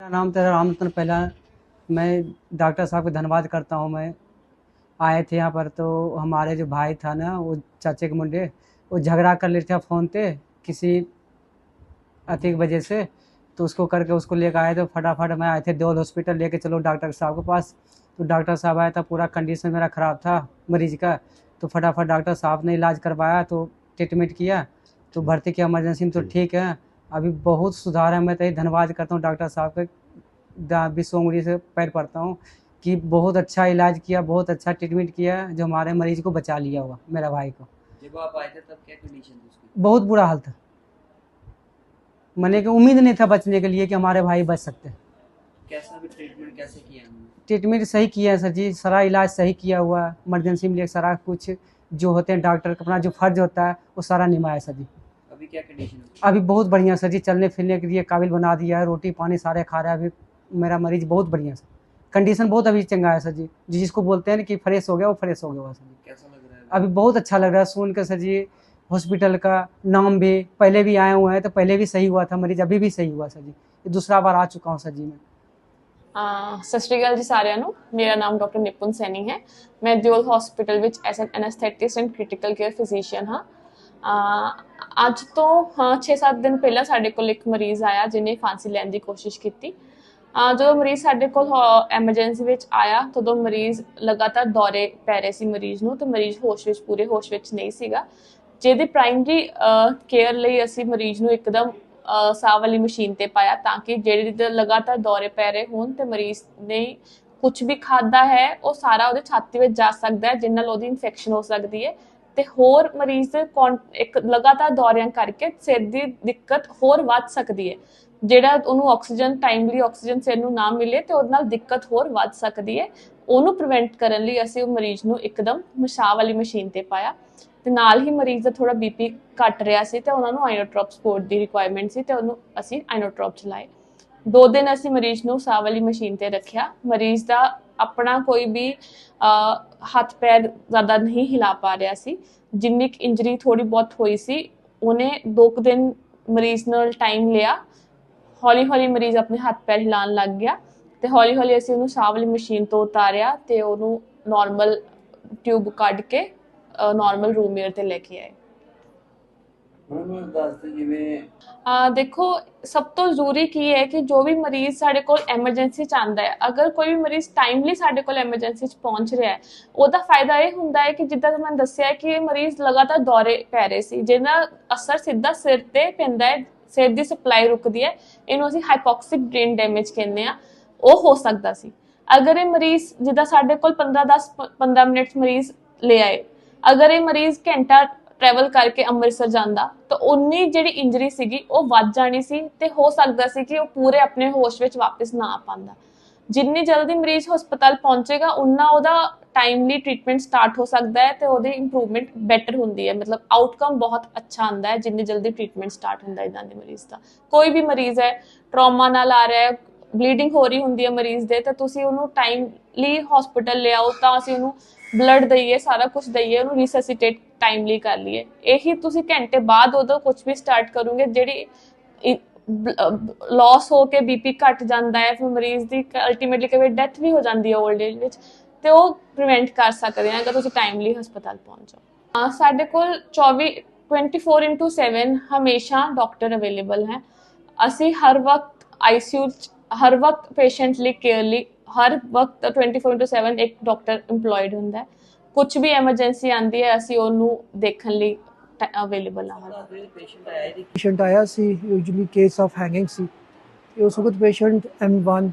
मेरा नाम तेरा रामरतन पहला मैं डॉक्टर साहब का धन्यवाद करता हूँ। मैं आए थे यहाँ पर तो हमारे जो भाई था ना वो चाचे के मुंडे वो झगड़ा कर लेते थे फ़ोन पे किसी अति वजह से। तो उसको करके उसको लेकर आए तो फटाफट मैं आए थे देवल हॉस्पिटल लेके चलो डॉक्टर साहब के पास। तो डॉक्टर साहब आया था पूरा कंडीशन मेरा ख़राब था मरीज़ का। तो फटाफट डॉक्टर साहब ने इलाज करवाया तो ट्रीटमेंट किया। तो भर्ती किया इमरजेंसी में तो ठीक है। अभी बहुत सुधार है। मैं तो धन्यवाद करता हूँ डॉक्टर साहब का विश्व उंगली से पैर पड़ता हूँ कि बहुत अच्छा इलाज किया बहुत अच्छा ट्रीटमेंट किया जो हमारे मरीज़ को बचा लिया हुआ मेरा भाई को। जब आप आए थे तब क्या कंडीशन थी उसकी? बहुत बुरा हाल था। मैंने कि उम्मीद नहीं था बचने के लिए कि हमारे भाई बच सकते। हैं कैसा भी ट्रीटमेंट कैसे किया ट्रीटमेंट सही किया है सर जी सारा इलाज सही किया हुआ है इमरजेंसी में सारा कुछ जो होते हैं डॉक्टर का अपना जो फ़र्ज़ होता है वो सारा निभाया सर जी। क्या कंडीशन है अभी बहुत बढ़िया सर जी चलने फिरने के लिए काबिल बना दिया है रोटी पानी सारे खा रहा है अभी मेरा मरीज बहुत बढ़िया सर कंडीशन बहुत अभी चंगा है सर जी जो जिसको बोलते हैं ना कि फ्रेश हो गया वो फ्रेश हो गया हुआ सर जी कैसा लग रहा है अभी बहुत अच्छा लग रहा है सुन कर सर जी हॉस्पिटल का नाम भी पहले भी आए हुए हैं तो पहले भी सही हुआ था मरीज अभी भी सही हुआ सर जी ये दूसरा बार आ चुका हूँ सर जी मैं ਅਹ ਸਤਿ ਸ਼੍ਰੀ ਅਕਾਲ ਜੀ ਸਾਰਿਆਂ ਨੂੰ ਮੇਰਾ ਨਾਮ ਡਾਕਟਰ ਨਿਪੁੰਨ ਸੈਣੀ ਹੈ ਮੈਂ ਦਿਓਲ ਹਸਪੀਟਲ ਵਿੱਚ S N anaesthetist and critical care physician ਹਾਂ ਅਹ ਅੱਜ ਤੋਂ, ਹਾਂ 6-7 ਦਿਨ ਪਹਿਲਾਂ ਸਾਡੇ ਕੋਲ ਇੱਕ ਮਰੀਜ਼ ਆਇਆ ਜਿਹਨੇ ਫਾਂਸੀ ਲੈਣ ਦੀ ਕੋਸ਼ਿਸ਼ ਕੀਤੀ। ਜਦੋਂ ਮਰੀਜ਼ ਸਾਡੇ ਕੋਲ ਐਮਰਜੈਂਸੀ ਵਿੱਚ ਆਇਆ, ਤਦੋਂ ਮਰੀਜ਼ ਲਗਾਤਾਰ ਦੌਰੇ ਪੈ ਰਹੇ ਸੀ ਮਰੀਜ਼ ਨੂੰ, ਤੇ ਮਰੀਜ਼ ਹੋਸ਼ ਵਿੱਚ, ਪੂਰੇ ਹੋਸ਼ ਵਿੱਚ ਨਹੀਂ ਸੀਗਾ। ਜਿਹਦੀ ਪ੍ਰਾਇਮਰੀ ਕੇਅਰ ਲਈ ਅਸੀਂ ਮਰੀਜ਼ ਨੂੰ ਇੱਕਦਮ ਸਾਹ ਵਾਲੀ ਮਸ਼ੀਨ ਤੇ ਪਾਇਆ ਤਾਂ ਕਿ ਜਿਹੜੇ ਲਗਾਤਾਰ ਦੌਰੇ ਪੈ ਰਹੇ ਹੋਣ ਤੇ ਮਰੀਜ਼ ਨੇ ਕੁਝ ਵੀ ਖਾਦਾ ਹੈ, ਉਹ ਸਾਰਾ ਉਹਦੇ ਛਾਤੀ ਵਿੱਚ ਜਾ ਸਕਦਾ ਹੈ ਜਿਸ ਨਾਲ ਉਹਦੀ ਇਨਫੈਕਸ਼ਨ ਹੋ ਸਕਦੀ ਹੈ। ਤੇ ਹੋਰ ਮਰੀਜ਼ ਦੇ ਇੱਕ ਲਗਾਤਾਰ ਦੌਰਿਆਂ ਕਰਕੇ ਸਿਰ ਦੀ ਦਿੱਕਤ ਹੋਰ ਵੱਧ ਸਕਦੀ ਹੈ। ਜਿਹੜਾ ਉਹਨੂੰ ਆਕਸੀਜਨ ਟਾਈਮਲੀ ਆਕਸੀਜਨ ਸਿਰ ਨੂੰ ਨਾ ਮਿਲੇ ਤੇ ਉਹਦੇ ਨਾਲ ਦਿੱਕਤ ਹੋਰ ਵੱਧ ਸਕਦੀ ਹੈ। ਉਹਨੂੰ ਪ੍ਰੀਵੈਂਟ ਕਰਨ ਲਈ ਅਸੀਂ ਉਹ ਮਰੀਜ਼ ਨੂੰ ਇੱਕਦਮ ਮਸ਼ਾਹ ਵਾਲੀ ਮਸ਼ੀਨ ਤੇ ਪਾਇਆ। ਤੇ ਨਾਲ ਹੀ ਮਰੀਜ਼ ਦਾ ਥੋੜਾ ਬੀਪੀ ਘਟ ਰਿਹਾ ਸੀ ਤੇ ਉਹਨਾਂ ਨੂੰ ਆਇਨੋਟ੍ਰੋਪ ਸਪੋਰਟ ਦੀ ਰਿਕੁਆਇਰਮੈਂਟ ਸੀ ਤੇ ਉਹਨੂੰ ਅਸੀਂ ਆਇਨੋਟ੍ਰੋਪ ਚਲਾਏ। ਦੋ ਦਿਨ ਅਸੀਂ ਮਰੀਜ਼ ਨੂੰ ਸਾਹ ਵਾਲੀ ਮਸ਼ੀਨ ਤੇ ਰੱਖਿਆ। ਮਰੀਜ਼ ਦਾ ਆਪਣਾ ਕੋਈ ਵੀ ਹੱਥ ਪੈਰ ਜ਼ਿਆਦਾ ਨਹੀਂ ਹਿਲਾ ਪਾ ਰਿਹਾ ਸੀ। ਜਿੰਨੀ ਇੰਜਰੀ ਥੋੜੀ ਬਹੁਤ ਹੋਈ ਸੀ, ਉਹਨੇ ਦੋ ਕੁ ਦਿਨ ਮਰੀਜ਼ ਨਾਲ ਟਾਈਮ ਲਿਆ। ਹੌਲੀ ਹੌਲੀ ਮਰੀਜ਼ ਆਪਣੇ ਹੱਥ ਪੈਰ ਹਿਲਾਉਣ ਲੱਗ ਗਿਆ ਤੇ ਹੌਲੀ ਹੌਲੀ ਅਸੀਂ ਉਹਨੂੰ ਸਾਹ ਵਾਲੀ ਮਸ਼ੀਨ ਤੋਂ ਉਤਾਰਿਆ ਤੇ ਉਹਨੂੰ ਨਾਰਮਲ ਟਿਊਬ ਕੱਢ ਕੇ ਨਾਰਮਲ ਰੂਮ ਏਅਰ ਤੇ ਲੈ ਕੇ ਆਏ। ਮੈਨੂੰ ਦੱਸ ਜਿਵੇਂ ਆ, ਦੇਖੋ, ਸਭ ਤੋਂ ਜ਼ਰੂਰੀ ਕੀ ਹੈ ਕਿ ਜੋ ਵੀ ਮਰੀਜ਼ ਸਾਡੇ ਕੋਲ ਐਮਰਜੈਂਸੀ ਚ ਆਂਦਾ ਹੈ, ਅਗਰ ਕੋਈ ਵੀ ਮਰੀਜ਼ ਟਾਈਮਲੀ ਸਾਡੇ ਕੋਲ ਐਮਰਜੈਂਸੀ ਚ ਪਹੁੰਚ ਰਿਹਾ ਹੈ, ਉਹਦਾ ਫਾਇਦਾ ਇਹ ਹੁੰਦਾ ਹੈ ਕਿ ਜਿੱਦਾਂ ਮੈਂ ਦੱਸਿਆ ਕਿ ਇਹ ਮਰੀਜ਼ ਲਗਾਤਾਰ ਦੌਰੇ ਪੈ ਰਹੇ ਸੀ, ਜਿਹਦਾ ਅਸਰ ਸਿੱਧਾ ਸਿਰ ਤੇ ਪੈਂਦਾ ਹੈ, ਸਿਰ ਦੀ ਸਪਲਾਈ ਰੁਕਦੀ ਹੈ, ਇਹਨੂੰ ਅਸੀਂ ਹਾਈਪੋਕਸਿਕ ਬ੍ਰੇਨ ਡੈਮੇਜ ਕਹਿੰਦੇ ਆ ਉਹ ਹੋ ਸਕਦਾ ਸੀ। ਅਗਰ ਇਹ ਮਰੀਜ਼, ਜਿੱਦਾਂ ਸਾਡੇ ਕੋਲ 15 10 15 ਮਿੰਟ ਮਰੀਜ਼ ਲੈ ਆਏ, ਅਗਰ ਇਹ ਮਰੀਜ਼ ਘੰਟਾ ਟਰੈਵਲ ਕਰਕੇ ਅੰਮ੍ਰਿਤਸਰ ਜਾਂਦਾ, ਤਾਂ ਉਨੀ ਜਿਹੜੀ ਇੰਜਰੀ ਸੀਗੀ, ਉਹ ਵੱਧ ਜਾਣੀ ਸੀ ਤੇ ਹੋ ਸਕਦਾ ਸੀ ਕਿ ਉਹ ਪੂਰੇ ਆਪਣੇ ਹੋਸ਼ ਵਿੱਚ ਵਾਪਸ ਨਾ ਆ ਪਾਉਂਦਾ। ਜਿੰਨੀ ਜਲਦੀ ਮਰੀਜ਼ ਹਸਪਤਾਲ ਪਹੁੰਚੇਗਾ ਉਨਾ ਉਹਦਾ ਟਾਈਮਲੀ ਟ੍ਰੀਟਮੈਂਟ ਸਟਾਰਟ ਹੋ ਸਕਦਾ ਹੈ ਤੇ ਉਹਦੀ ਇੰਪਰੂਵਮੈਂਟ ਬੈਟਰ ਹੁੰਦੀ ਹੈ। ਮਤਲਬ ਆਊਟਕਮ ਬਹੁਤ ਅੱਛਾ ਆਉਂਦਾ ਹੈ, ਜਿੰਨੀ ਜਲਦੀ ਟ੍ਰੀਟਮੈਂਟ ਸਟਾਰਟ ਹੁੰਦਾ ਹੈ ਇਦਾਂ ਦੇ ਮਰੀਜ਼ ਦਾ। ਕੋਈ ਵੀ ਮਰੀਜ਼ ਹੈ ਟਰਾਮਾ ਨਾਲ ਆ ਰਿਹਾ ਹੈ ਬਲੀਡਿੰਗ ਹੋ ਰਹੀ ਹੁੰਦੀ ਹੈ ਮਰੀਜ਼ ਦੇ, ਤਾਂ ਤੁਸੀਂ ਉਹਨੂੰ ਟਾਈਮਲੀ ਹਸਪੀਟਲ ਲਿਆਓ ਤਾਂ ਅਸੀਂ ਉਹਨੂੰ ਬਲੱਡ ਦਈਏ, ਸਾਰਾ ਕੁਝ ਦਈਏ, ਉਹਨੂੰ ਰੀਸੈਸਿਟੇਟ ਟਾਈਮਲੀ ਕਰ ਲਈਏ। ਇਹੀ ਤੁਸੀਂ ਘੰਟੇ ਬਾਅਦ ਉਦੋਂ ਕੁਝ ਵੀ ਸਟਾਰਟ ਕਰੋਗੇ ਜਿਹੜੀ ਲਾਸ ਹੋ ਕੇ ਬੀਪੀ ਘਟ ਜਾਂਦਾ ਹੈ, ਫਿਰ ਮਰੀਜ਼ ਦੀ ਅਲਟੀਮੇਟਲੀ ਕਦੇ ਡੈਥ ਵੀ ਹੋ ਜਾਂਦੀ ਹੈ 올ਡ ਏਜ ਵਿੱਚ, ਤੇ ਉਹ ਪ੍ਰੀਵੈਂਟ ਕਰ ਸਕਦੇ ਆ ਅਗਰ ਤੁਸੀਂ ਟਾਈਮਲੀ ਹਸਪਤਾਲ ਪਹੁੰਚ ਜਾਓ। ਅਹ, ਸਾਡੇ ਕੋਲ 24 24/7 ਹਮੇਸ਼ਾ ਡਾਕਟਰ ਅਵੇਲੇਬਲ ਹੈ। ਅਸੀਂ ਹਰ ਵਕਤ ਆਈਸੀਯੂ ਹਰ ਵਕਤ ਪੇਸ਼ੈਂਟ ਲਈ ਕੇਅਰ ਲਈ ਹਰ ਵਕਤ 24/7 ਇੱਕ ਡਾਕਟਰ EMPLOYED ਹੁੰਦਾ ਹੈ। ਕੁਝ ਵੀ ਐਮਰਜੈਂਸੀ ਆਂਦੀ ਹੈ ਅਸੀਂ ਉਹਨੂੰ ਦੇਖਣ ਲਈ ਅਵੇਲੇਬਲ ਦਿਓ ਪੇਸ਼ੈਂਟ ਆਇਆ ਪੇਸ਼ੈਂਟ ਆਇਆ ਸੀ ਯੂਜੂਲੀ ਕੇਸ ਆਫ ਹੈਂਗਿੰਗ ਸੀ। ਤੇ ਉਸ ਵਕਤ ਪੇਸ਼ੈਂਟ M1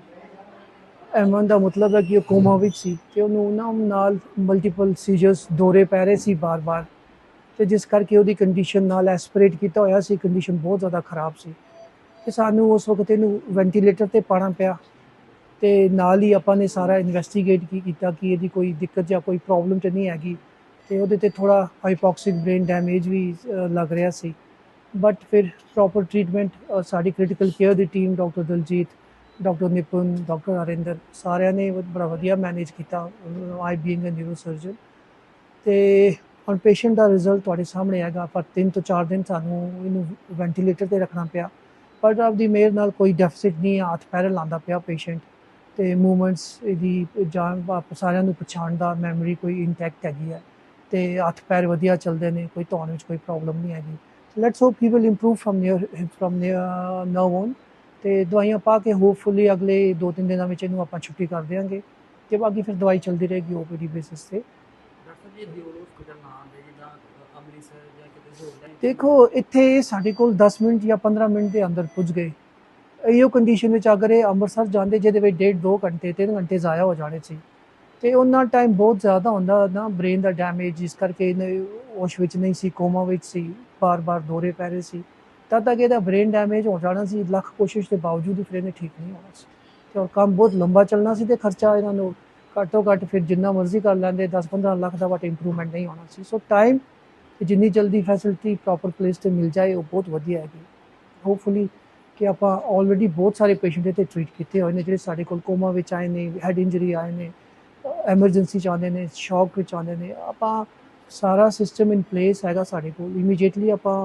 M1 ਦਾ ਮਤਲਬ ਹੈ ਕਿ ਉਹ ਕੋਮਾ ਵਿੱਚ ਸੀ। ਤੇ ਉਹਨੂੰ ਨਾ ਨਾਲ ਮਲਟੀਪਲ ਸੀਜਰਸ ਦੌਰੇ ਪੈ ਰਹੇ ਸੀ ਬਾਰ-ਬਾਰ। ਤੇ ਜਿਸ ਕਰਕੇ ਉਹਦੀ ਕੰਡੀਸ਼ਨ ਨਾਲ ਐਸਪੀਰੇਟ ਕੀਤਾ ਹੋਇਆ ਸੀ ਕੰਡੀਸ਼ਨ ਬਹੁਤ ਜ਼ਿਆਦਾ ਖਰਾਬ ਸੀ। ਤੇ ਸਾਨੂੰ ਉਸ ਵਕਤ ਇਹਨੂੰ ਵੈਂਟੀਲੇਟਰ ਤੇ ਪਾਣਾ ਪਿਆ। ਤੇ ਨਾਲ ਹੀ ਆਪਾਂ ਨੇ ਸਾਰਾ ਇਨਵੈਸਟੀਗੇਟ ਕੀਤਾ, ਕਿ ਇਹਦੀ ਕੋਈ ਦਿੱਕਤ ਜਾਂ ਕੋਈ ਪ੍ਰੋਬਲਮ ਤੇ ਨਹੀਂ ਹੈਗੀ ਤੇ ਉਹਦੇ ਤੇ ਥੋੜਾ ਹਾਈਪੋਕਸਿਕ ਬ੍ਰੇਨ ਡੈਮੇਜ ਵੀ ਲੱਗ ਰਿਹਾ ਸੀ। ਬਟ ਫਿਰ ਪ੍ਰੋਪਰ ਟ੍ਰੀਟਮੈਂਟ ਸਾਡੀ ਕ੍ਰਿਟੀਕਲ ਕੇਅਰ ਦੀ team doctor Daljit doctor Nipun doctor Arinder ਸਾਰਿਆਂ ਨੇ ਬੜਾ ਵਧੀਆ ਮੈਨੇਜ ਕੀਤਾ I being a neurosurgeon ਤੇ ਹੁਣ ਪੇਸ਼ੈਂਟ ਦਾ ਰਿਜ਼ਲਟ ਤੁਹਾਡੇ ਸਾਹਮਣੇ ਆਏਗਾ ਪਰ 3 ਤੋਂ 4 ਦਿਨ ਸਾਨੂੰ ਇਹਨੂੰ ਵੈਂਟੀਲੇਟਰ ਤੇ ਰੱਖਣਾ ਪਿਆ। ਪਰ ਆਪਦੀ ਮੇਰ ਨਾਲ ਕੋਈ ਡੈਫਿਸਿਟ ਨਹੀਂ ਹੈ ਹੱਥ ਪੈਰ ਲਾਉਂਦਾ ਪਿਆ ਪੇਸ਼ੈਂਟ ਤੇ ਮੂਵਮੈਂਟਸ ਇਹਦੀ ਜਾਨ ਆਪ ਸਾਰਿਆਂ ਨੂੰ ਪਛਾਣਦਾ ਮੈਮਰੀ ਕੋਈ ਇੰਟੈਕਟ ਹੈਗੀ ਹੈ ਤੇ ਹੱਥ ਪੈਰ ਵਧੀਆ ਚੱਲਦੇ ਨੇ ਕੋਈ ਧੌਣ ਵਿੱਚ ਕੋਈ ਪ੍ਰੋਬਲਮ ਨਹੀਂ ਹੈਗੀ। Let's hope he will improve from here from here now on ਤੇ ਦਵਾਈਆਂ ਪਾ ਕੇ ਹੋਪਫੁਲੀ ਅਗਲੇ 2-3 ਦਿਨਾਂ ਵਿੱਚ ਇਹਨੂੰ ਆਪਾਂ ਛੁੱਟੀ ਕਰ ਦਿਆਂਗੇ ਤੇ ਬਾਕੀ ਫਿਰ ਦਵਾਈ ਚੱਲਦੀ ਰਹੇਗੀ ਓਪੀਡੀ ਬੇਸਿਸ ਤੇ। ਦਾ ਦੇਖੋ ਇੱਥੇ ਸਾਡੇ ਕੋਲ 10 ਮਿੰਟ ਜਾਂ 15 ਮਿੰਟ ਦੇ ਅੰਦਰ ਪੁੱਜ ਗਏ। ਇਹੋ ਕੰਡੀਸ਼ਨ ਵਿੱਚ ਅਗਰ ਇਹ ਅੰਮ੍ਰਿਤਸਰ ਜਾਂਦੇ, ਜਿਹਦੇ ਵਿੱਚ ਡੇਢ ਦੋ ਘੰਟੇ, ਤਿੰਨ ਘੰਟੇ ਜ਼ਾਇਆ ਹੋ ਜਾਣੇ ਸੀ, ਤੇ ਉਹਨਾਂ ਟਾਈਮ ਬਹੁਤ ਜ਼ਿਆਦਾ ਹੁੰਦਾ ਨਾ ਬ੍ਰੇਨ ਦਾ ਡੈਮੇਜ ਜਿਸ ਕਰਕੇ ਇਹਨੇ ਹੋਸ਼ ਵਿੱਚ ਨਹੀਂ ਸੀ ਕੋਮਾ ਵਿੱਚ ਸੀ, ਬਾਰ-ਬਾਰ ਦੌਰੇ ਪੈ ਰਹੇ ਸੀ, ਤਦ ਤੱਕ ਇਹਦਾ ਬ੍ਰੇਨ ਡੈਮੇਜ ਹੋ ਜਾਣਾ ਸੀ, ਲੱਖ ਕੋਸ਼ਿਸ਼ ਦੇ ਬਾਵਜੂਦ ਵੀ ਫਿਰ ਇਹਨੇ ਠੀਕ ਨਹੀਂ ਹੋਣਾ ਸੀ, ਤੇ ਔਰ ਕੰਮ ਬਹੁਤ ਲੰਬਾ ਚੱਲਣਾ ਸੀ ਤੇ ਖਰਚਾ ਇਹਨਾਂ ਨੂੰ ਘੱਟੋ ਘੱਟ ਫਿਰ ਜਿੰਨਾ ਮਰਜ਼ੀ ਕਰ ਲੈਂਦੇ 10-15 ਲੱਖ ਦਾ ਬਟ ਇੰਪਰੂਵਮੈਂਟ ਨਹੀਂ ਹੋਣਾ ਸੀ ਸੋ ਟਾਈਮ ਜਿੰਨੀ ਜਲਦੀ ਫੈਸਿਲਿਟੀ ਪ੍ਰੋਪਰ ਪਲੇਸ ਤੇ ਮਿਲ ਜਾਏ, ਉਹ ਬਹੁਤ ਵਧੀਆ ਹੈਗੀ ਹੋਪਫੁਲੀ ਕਿ ਆਪਾਂ ਆਲਰੇਡੀ ਬਹੁਤ ਸਾਰੇ ਪੇਸ਼ੈਂਟ ਇੱਥੇ ਟ੍ਰੀਟ ਕੀਤੇ ਹੋਏ ਨੇ ਜਿਹੜੇ ਸਾਡੇ ਕੋਲ ਕੋਮਾ ਵਿੱਚ ਆਏ ਨੇ ਹੈਡ ਇੰਜਰੀ ਆਏ ਨੇ ਐਮਰਜੈਂਸੀ ਚ ਆਉਂਦੇ ਨੇ ਸ਼ੌਕ ਵਿੱਚ ਆਉਂਦੇ ਨੇ। ਆਪਾਂ ਸਾਰਾ ਸਿਸਟਮ ਇਨ ਪਲੇਸ ਹੈਗਾ ਸਾਡੇ ਕੋਲ। ਇਮੀਡੀਏਟਲੀ ਆਪਾਂ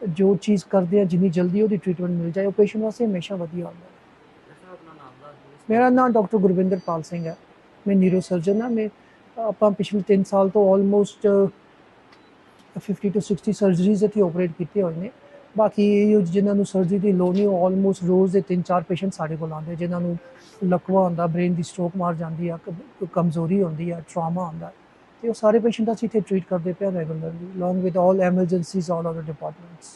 ਜੋ ਚੀਜ਼ ਕਰਦੇ ਆ ਜਿੰਨੀ ਜਲਦੀ ਉਹਦੀ ਟ੍ਰੀਟਮੈਂਟ ਮਿਲ ਜਾਏ, ਉਹ ਪੇਸ਼ੈਂਟ ਵਾਸਤੇ ਹਮੇਸ਼ਾ ਵਧੀਆ ਹੁੰਦਾ। ਹੈ ਮੇਰਾ ਨਾਮ ਡਾਕਟਰ ਗੁਰਵਿੰਦਰ ਪਾਲ ਸਿੰਘ ਹੈ। ਮੈਂ ਨੀਰੋ ਸਰਜਨ ਹਾਂ। ਮੈਂ, ਆਪਾਂ ਪਿਛਲੇ 3 ਸਾਲ ਤੋਂ ਆਲਮੋਸਟ 50 ਤੋਂ 60 ਸਰਜਰੀਜ਼ ਇੱਥੇ ਆਪਰੇਟ ਕੀਤੇ ਹੋਏ ਨੇ। ਬਾਕੀ ਇਹ ਜਿਨ੍ਹਾਂ ਨੂੰ ਸਰਜਰੀ ਦੀ ਲੋੜ ਨਹੀਂ, ਉਹ ਆਲਮੋਸਟ ਰੋਜ਼ ਦੇ 3-4 ਪੇਸ਼ੈਂਟ ਸਾਡੇ ਕੋਲ ਆਉਂਦੇ ਜਿਨ੍ਹਾਂ ਨੂੰ ਲਕਵਾ ਹੁੰਦਾ ਬ੍ਰੇਨ ਦੀ ਸਟ੍ਰੋਕ ਮਾਰ ਜਾਂਦੀ ਆ ਕਮਜ਼ੋਰੀ ਹੁੰਦੀ ਆ ਟਰਾਮਾ ਹੁੰਦਾ, ਤੇ ਉਹ ਸਾਰੇ ਪੇਸ਼ੈਂਟ ਅਸੀਂ ਇੱਥੇ ਟ੍ਰੀਟ ਕਰਦੇ ਪਿਆ regularly along with all emergencies all other departments